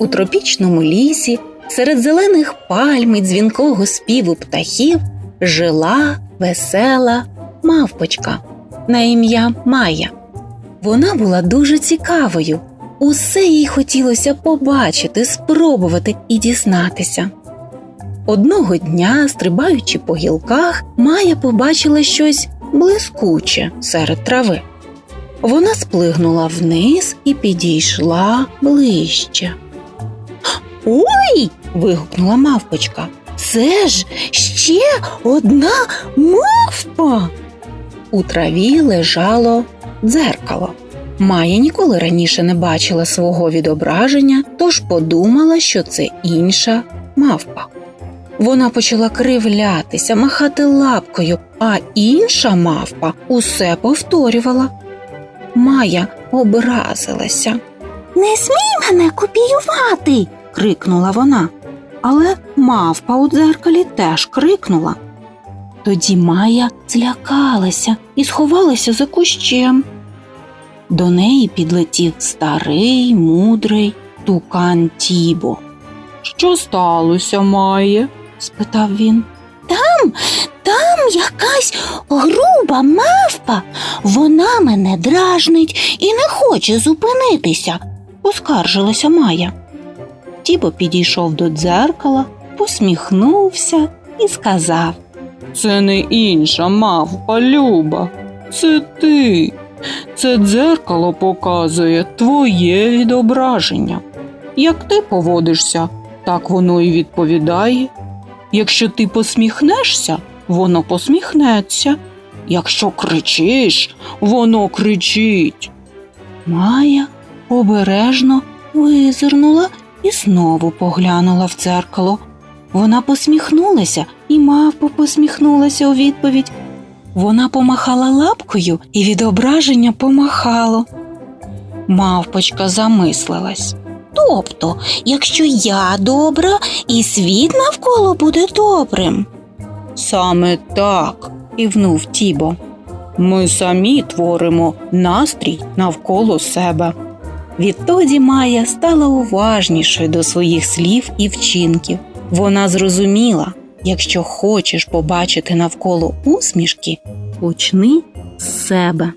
У тропічному лісі, серед зелених пальм і дзвінкого співу птахів, жила весела мавпочка на ім'я Майя. Вона була дуже цікавою. Усе їй хотілося побачити, спробувати і дізнатися. Одного дня, стрибаючи по гілках, Майя побачила щось блискуче серед трави. Вона сплигнула вниз і підійшла ближче. Ой. вигукнула мавпочка. Це ж ще одна мавпа. У траві лежало дзеркало. Майя ніколи раніше не бачила свого відображення, тож подумала, що це інша мавпа. Вона почала кривлятися, махати лапкою, а інша мавпа усе повторювала. Майя образилася. Не смій мене копіювати. Крикнула вона. Але мавпа у дзеркалі теж крикнула. Тоді Майя злякалася і сховалася за кущем. До неї підлетів старий, мудрий тукан Тібо. Що сталося, Майє? спитав він. Там, там якась груба мавпа. Вона мене дражнить і не хоче зупинитися, поскаржилася Майя. Тібо підійшов до дзеркала, посміхнувся і сказав Це не інша мавпа, Люба. Це ти. Це дзеркало показує твоє відображення. Як ти поводишся, так воно і відповідає. Якщо ти посміхнешся, воно посміхнеться. Якщо кричиш, воно кричить. Майя обережно визирнула і знову поглянула в дзеркало. Вона посміхнулася, і мавпа посміхнулася у відповідь. Вона помахала лапкою, і відображення помахало. Мавпочка замислилась. Тобто, якщо я добра, і світ навколо буде добрим. Саме так, кивнув Тібо. ми самі творимо настрій навколо себе. Відтоді Майя стала уважнішою до своїх слів і вчинків. Вона зрозуміла, якщо хочеш побачити навколо усмішки, почни з себе.